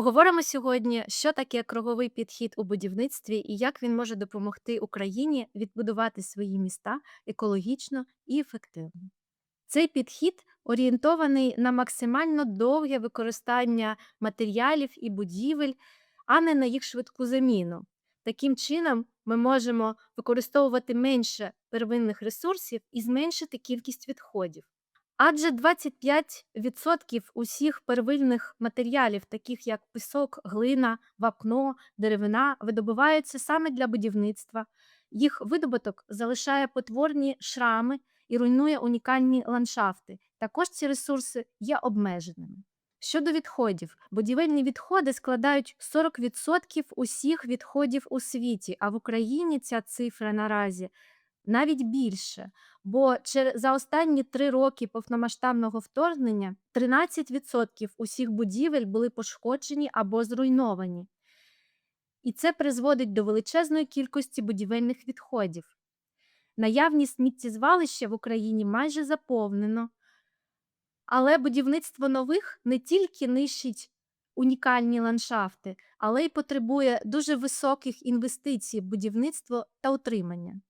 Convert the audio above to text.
Поговоримо сьогодні, що таке круговий підхід у будівництві і як він може допомогти Україні відбудувати свої міста екологічно і ефективно. Цей підхід орієнтований на максимально довге використання матеріалів і будівель, а не на їх швидку заміну. Таким чином, ми можемо використовувати менше первинних ресурсів і зменшити кількість відходів. Адже 25% усіх первинних матеріалів, таких як пісок, глина, вапно, деревина, видобуваються саме для будівництва. Їх видобуток залишає потворні шрами і руйнує унікальні ландшафти. Також ці ресурси є обмеженими. Щодо відходів, будівельні відходи складають 40% усіх відходів у світі, а в Україні ця цифра наразі навіть більше. Бо за останні три роки повномасштабного вторгнення 13% усіх будівель були пошкоджені або зруйновані. І це призводить до величезної кількості будівельних відходів. Наявність сміттєзвалища в Україні майже заповнено, але будівництво нових не тільки нищить унікальні ландшафти, але й потребує дуже високих інвестицій в будівництво та утримання.